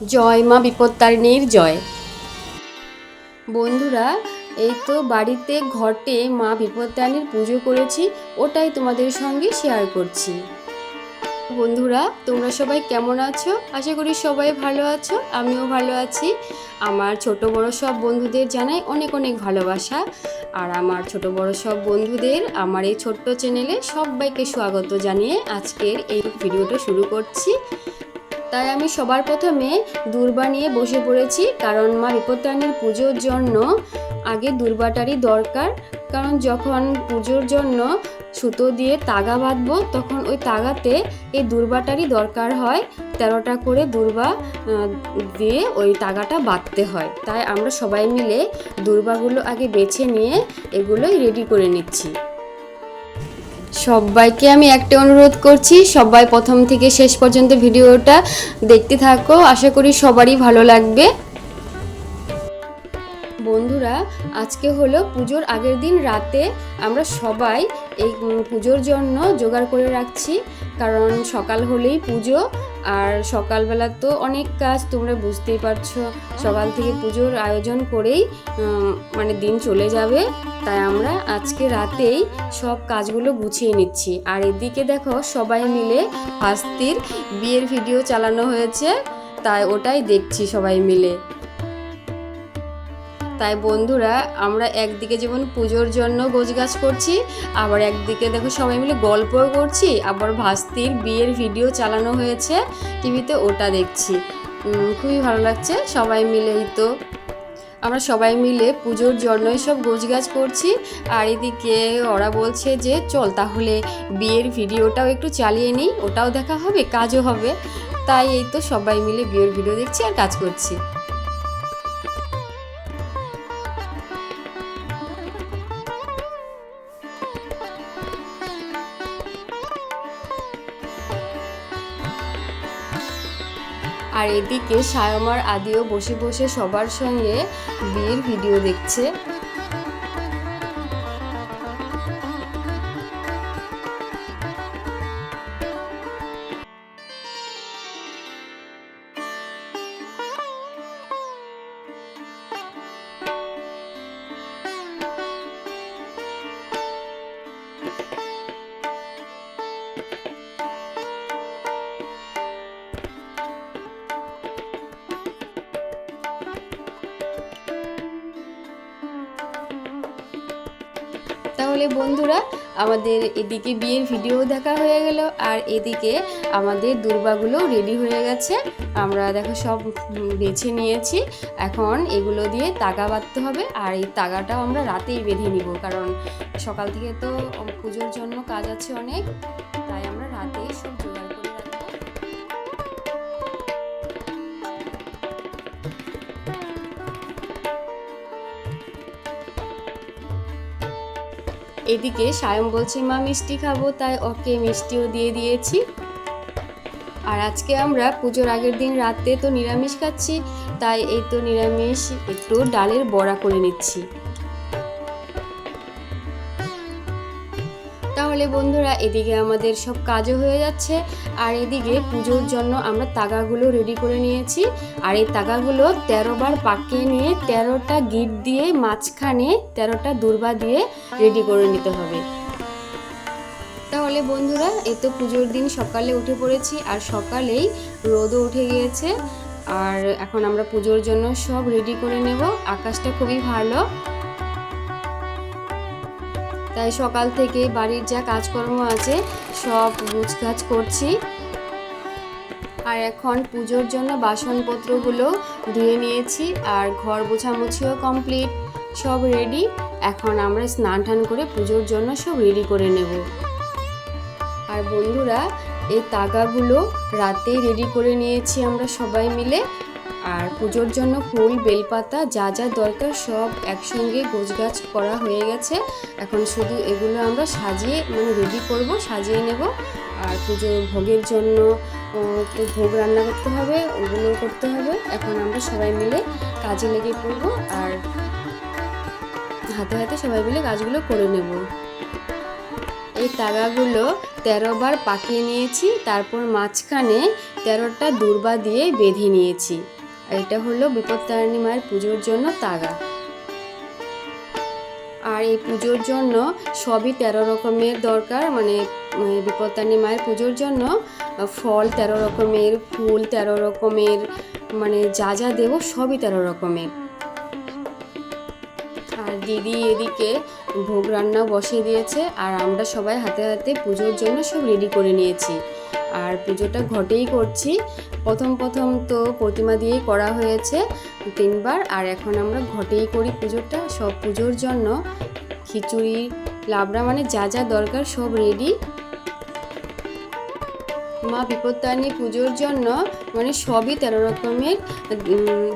জয় মা বিপত্তারিণীর জয়। বন্ধুরা, এই তো বাড়িতে ঘটে মা বিপত্তারিণীর পুজো করেছি, ওটাই তোমাদের সঙ্গে শেয়ার করছি। বন্ধুরা, তোমরা সবাই কেমন আছো? আশা করি সবাই ভালো আছো, আমিও ভালো আছি। আমার ছোট বড় সব বন্ধুদের জানাই অনেক অনেক ভালোবাসা। আর আমার ছোট বড় সব বন্ধুদের আমার এই ছোট্ট চ্যানেলে সবাইকে স্বাগত জানিয়ে আজকের এই ভিডিওটা শুরু করছি। তাই আমি সবার প্রথমে দূর্বা নিয়ে বসে পড়েছি, কারণ মা বিপত্তারিণীর পুজোর জন্য আগে দূর্বাটারই দরকার। কারণ যখন পুজোর জন্য সুতো দিয়ে তাগা বাঁধবো, তখন ওই তাগাতে এই দূর্বাটারই দরকার হয়। তেরোটা করে দূর্বা দিয়ে ওই তাগাটা বাঁধতে হয়। তাই আমরা সবাই মিলে দূর্বাগুলো আগে বেছে নিয়ে এগুলোই রেডি করে নিচ্ছি। সবাইকে আমি একটা অনুরোধ করছি, সবাই প্রথম থেকে শেষ পর্যন্ত ভিডিওটা দেখতে থাকো। আশা করি সবারই ভালো লাগবে। বন্ধুরা, আজকে হলো পুজোর আগের দিন রাতে আমরা সবাই এই পুজোর জন্য জোগাড় করে রাখছি, কারণ সকাল হলেই পুজো, আর সকালবেলা তো অনেক কাজ, তোমরা বুঝতেই পারছ, সকাল থেকে পুজোর আয়োজন করেই মানে দিন চলে যাবে, তাই আমরা আজকে রাতেই সব কাজগুলো গুছিয়ে নিচ্ছি। আর এদিকে দেখো, সবাই মিলে হাস্তির বিয়ের ভিডিও চালানো হয়েছে, তাই ওটাই দেখছি সবাই মিলে। তাই বন্ধুরা, আমরা একদিকে যেমন পুজোর জন্য গোছগাছ করছি, আবার একদিকে দেখো সবাই মিলে গল্পও করছি, আবার ভাস্তির বিয়ের ভিডিও চালানো হয়েছে, টিভিতে ওটা দেখছি। খুবই ভালো লাগছে সবাই মিলেই তো। আমরা সবাই মিলে পুজোর জন্যই সব গোছগাছ করছি, আর এদিকে ওরা বলছে যে, চল তাহলে বিয়ের ভিডিওটাও একটু চালিয়ে নিই, ওটাও দেখা হবে, কাজও হবে। তাই এই তো সবাই মিলে বিয়ের ভিডিও দেখছি আর কাজ করছি। আর এদিকে সায়মার আদিও বসে বসে সবার সঙ্গে বিয়ের ভিডিও দেখছে। তাহলে বন্ধুরা, আমাদের এদিকে বিয়ের ভিডিও দেখা হয়ে গেল আর এদিকে আমাদের দুর্বাগুলো রেডি হয়ে গেছে। আমরা দেখো সব বেছে নিয়েছি। এখন এগুলো দিয়ে তাগা বাঁধতে হবে আর এই তাগাটাও আমরা রাতেই বেঁধে নিব কারণ সকাল থেকে তো পুজোর জন্য কাজ আছে অনেক। এদিকে সায়ম বলছে, মা, মিষ্টি খাব, তাই ওকে মিষ্টিও দিয়ে দিয়েছি। আর আজকে আমরা পুজোর আগের দিন রাতে তো নিরামিষ খাচ্ছি, তাই এই তো নিরামিষ একটু ডালের বড়া করে নিচ্ছি। তাহলে বন্ধুরা, এদিকে আমাদের সব কাজও হয়ে যাচ্ছে। আর এদিকে পুজোর জন্য আমরা তাগাগুলো রেডি করে নিয়েছি। আর এই তাগাগুলো তেরো বার পাকিয়ে নিয়ে তেরোটা গিট দিয়ে মাঝখানে তেরোটা দুর্বা দিয়ে রেডি করে নিতে হবে। তাহলে বন্ধুরা, এই তো পুজোর দিন সকালে উঠে পড়েছি আর সকালেই রোদও উঠে গিয়েছে। আর এখন আমরা পুজোর জন্য সব রেডি করে নেব। আকাশটা খুবই ভালো। তাই সকাল থেকে বাড়ির যা কাজকর্ম আছে, সব গুছগাছ করছি। আর এখন পুজোর জন্য বাসনপত্রগুলো ধুয়ে নিয়েছি আর ঘর মোছামুছিও কমপ্লিট সব রেডি এখন আমরা স্নান টান করে পুজোর জন্য সব রেডি করে নেব। আর বন্ধুরা, এই তাগাগুলো রাতেই রেডি করে নিয়েছি আমরা সবাই মিলে। আর পুজোর জন্য ফুল, বেলপাতা, যা যা দরকার সব একসঙ্গে গোছগাছ করা হয়ে গেছে। এখন শুধু এগুলো আমরা সাজিয়ে মানে রেডি করব, সাজিয়ে নেব। আর পুজোর ভোগের জন্য ভোগ রান্না করতে হবে, ওগুলো করতে হবে। এখন আমরা সবাই মিলে কাজে লেগে পড়ব আর হাতে হাতে সবাই মিলে কাজগুলো করে নেব। এই তাগাগুলো তেরো বার পাকিয়ে নিয়েছি, তারপর মাঝখানে তেরোটা দূর্বা দিয়ে বেঁধে নিয়েছি। আর এটা হলো বিপত্তারিণী মায়ের পুজোর জন্য তাগা। আর এই পুজোর জন্য সবই তেরো রকমের দরকার মানে উম, বিপত্তারিণী মায়ের পুজোর জন্য ফল তেরো রকমের ফুল তেরো রকমের মানে যা যা দেবো সবই তেরো রকমের। আর দিদি এদিকে ভোগ রান্না বসিয়ে দিয়েছে আর আমরা সবাই হাতে হাতে পুজোর জন্য সব রেডি করে নিয়েছি। আর পুজোটা ঘটেই করছি। প্রথম প্রথম তো প্রতিমা দিয়েই করা হয়েছে তিনবার, আর এখন আমরা ঘটেই করি পুজোটা। সব পুজোর জন্য খিচুড়ি, লাবড়া মানে যা যা দরকার সব রেডি মা বিপত্তারিণী পুজোর জন্য মানে সবই তেরো রকমের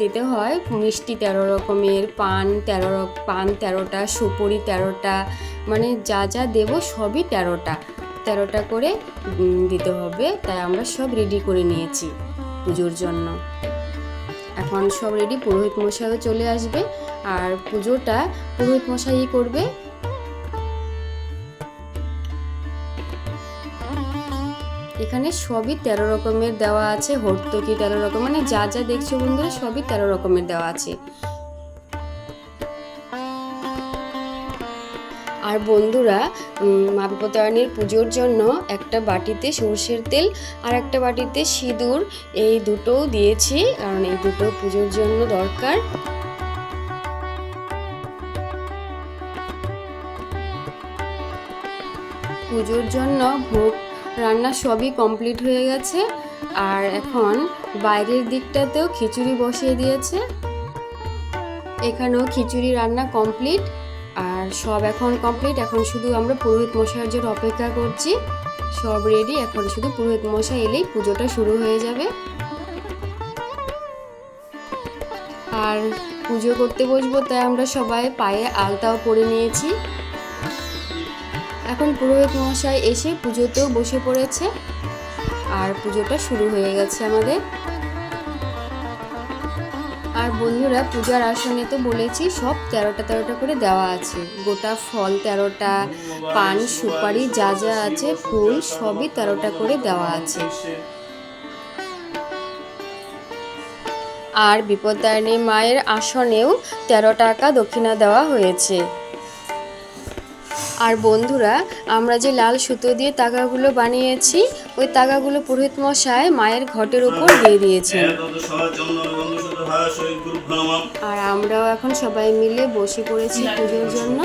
দিতে হয়। মিষ্টি তেরো রকমের, পান তেরো পান তেরোটা, সুপুরি তেরোটা মানে যা যা দেবো সবই তেরোটা। তেরোটা করে দিতে হবে। তাই আমরা সব রেডি করে নিয়েছি পুজোর জন্য। এখন সব রেডি পুরোহিত মশাইও চলে আসবে। আর পুজোটা পুরোহিত মশাই করবে। এখানে সবই তেরো রকমের দেওয়া আছে, হর্তকি তেরো রকম মানে যা যা দেখছ বন্ধুরা সবই তেরো রকমের দেওয়া আছে। আর বন্ধুরা মা বিপত্তারিণীর পুজোর জন্য একটা বাটিতে সর্ষের তেল আর একটা বাটিতে সিঁদুর, এই দুটোও দিয়েছি, কারণ এই দুটো পুজোর জন্য দরকার। পুজোর জন্য ভোগ, রান্না সবই কমপ্লিট হয়ে গেছে, আর এখন বাইরের দিকটাতেও খিচুড়ি বসিয়ে দিয়েছে। এখানেও খিচুড়ি রান্না কমপ্লিট। আর সব এখন কমপ্লিট এখন শুধু আমরা পুরোহিত মশাইয়ের জন্য অপেক্ষা করছি। সব রেডি এখন শুধু পুরোহিত মশাই এলেই পুজোটা শুরু হয়ে যাবে। আর পুজো করতে বসবো, তাই আমরা সবাই পায়ে আলতাও পরে নিয়েছি। এখন পুরোহিত মশাই এসে পুজোতেও বসে পড়েছে। আর পুজোটা শুরু হয়ে গেছে আমাদের। আর বন্ধুরা, পূজার আসনে তো বলেছি, সব তেরোটা তেরোটা করে দেওয়া আছে। গোটা ফল তেরোটা, পান, সুপারি, যা যা আছে, ফুল, সবই তেরোটা করে দেওয়া আছে। আর বিপদায়নী মায়ের আসনেও তেরো টাকা দক্ষিণা দেওয়া হয়েছে। আর বন্ধুরা, আমরা যে লাল সুতো দিয়ে তাগাগুলো বানিয়েছি, ওই তাগাগুলো পুরোহিত মশায় মায়ের ঘটের উপর দিয়ে দিয়েছেন। আর আমরাও এখন সবাই মিলে বসে পড়েছি পুজোর জন্য।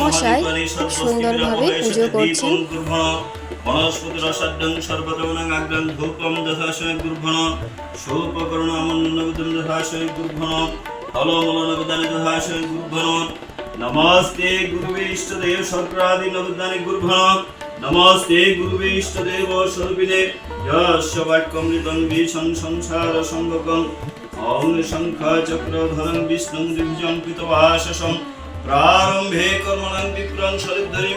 মশাই খুব সুন্দরভাবে পুজো করছেন। বনস্পতি রসাঢ্যং সর্বতমনং আগ্রং ধূপম দধাশয় গুরুভণ সৌপকরণ আমন্নবিদম দধাশয় গুরুভণ ফলমূলনবিদানি দধাশয় গুরুভণ নমস্তে গুরুবে ইষ্টদেব শর্করাদি গুরু গুরুভণ নমস্তে গুরুবে ইষ্টদেব স্বরূপিণে যস্য বাক্যমৃতং বিশং সংসার সংগকম ওম শঙ্খ চক্রধরং বিষ্ণু দিব্যং কৃতবাসসং প্রারম্ভে কর্মণং বিপ্রং সরিদ্ধরিং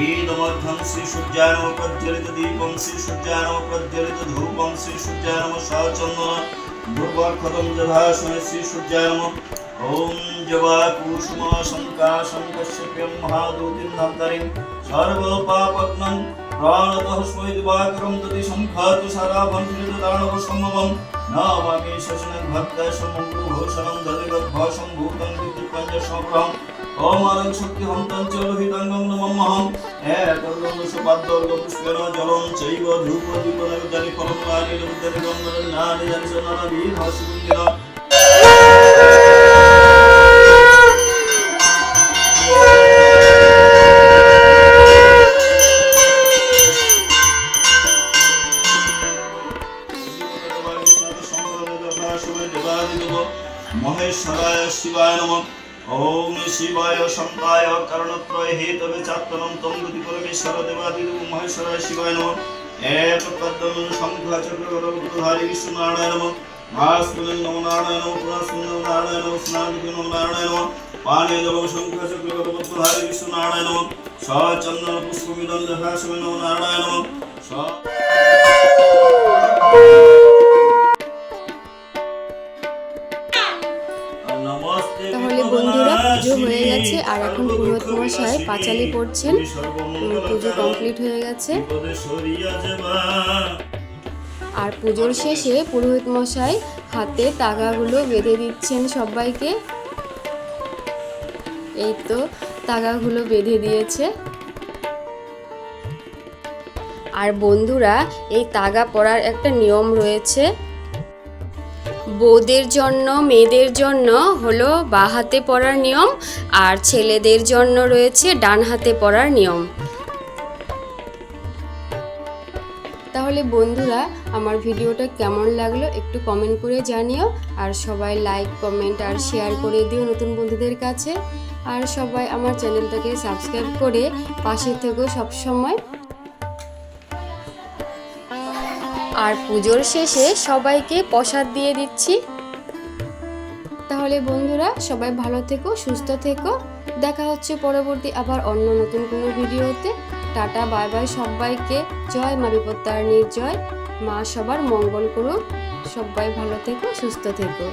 ईदमर्थं श्रीसूर्यानमप्रज्वलितदीपं श्रीसूर्यानमप्रज्वलितधूपं श्रीसूर्यानमशाचन्दन दुर्वाक्षतं दधाशने श्रीसूर्यानम ॐ जवाकुसुमाशङ्काशं कश्यप्यं महादूतिं नन्दरीं सर्वपापग्नं प्राणतः स्वैदिवाकरं दति शङ्खातु शराभन्त्रितदानवसम्भवं नामामि शशनं भक्तशं मङ्गलभूषणं दधिलद्भाषं भूतं विद्युपञ्चसम्भ्रम् অমারণ শক্তি হন্তান চলহিতাঙ্গং নমম্মহম একদম সুপাদ্যর্গ পুষ্পেন জলং চৈব ধূপ দীপ নৈবদ্যানি ফলম নারী নৈবদ্যানি গঙ্গন নারী জানি সনানা বীর মহেশ্বরায় শিবায় নমঃ। ওম শিবায় শম্পায় কারণত্রয় হেতবে চাত্তনম তম গতি পরমেশ্বর দেবাদিদেব মহেশ্বরায় শিবায় নমঃ। এক পদ্ম শঙ্খ চক্র গরুধারী বিষ্ণু নারায়ণ নমঃ। ভাস্কর নমো নারায়ণ নমঃ পুরাসুন নমো নারায়ণ নমঃ স্নান নমো নারায়ণ নমঃ। পানে জল শঙ্খ চক্র গরুধারী বিষ্ণু নারায়ণ নমঃ। সচন্দন পুষ্প মিলন দেখাশম নমো নারায়ণ নমঃ। স পুজো হয়ে গেছে। আর এখন পুরোহিত মশাই পাঁচালি পড়ছেন। পুজো কমপ্লিট হয়ে গেছে। আর পুজোর শেষে পুরোহিত মশাই হাতে তাগাগুলো বেঁধে দিচ্ছেন সবাইকে। এই তো তাগাগুলো বেঁধে দিয়েছে। আর বন্ধুরা, এই তাগা পরার একটা নিয়ম রয়েছে। বউদের জন্য, মেয়েদের জন্য হলো বা হাতে পরার নিয়ম আর ছেলেদের জন্য রয়েছে ডান হাতে পরার নিয়ম। তাহলে বন্ধুরা, আমার ভিডিওটা কেমন লাগল একটু কমেন্ট করে জানিও আর সবাই লাইক কমেন্ট আর শেয়ার করে দিও নতুন বন্ধুদের কাছে। আর সবাই আমার চ্যানেলটাকে সাবস্ক্রাইব করে পাশে থেকেও সবসময়। আর পুজোর শেষে সবাইকে প্রসাদ দিয়ে দিচ্ছি। তাহলে বন্ধুরা, সবাই ভালো থেকো, সুস্থ থেকো। দেখা হচ্ছে পরবর্তী আবার অন্য নতুন কোনো ভিডিওতে। টাটা, বাই বাই সবাইকে। জয় মা বিপত্তারিণীর জয় মা সবার মঙ্গল করুক। সবাই ভালো থেকো, সুস্থ থেকো।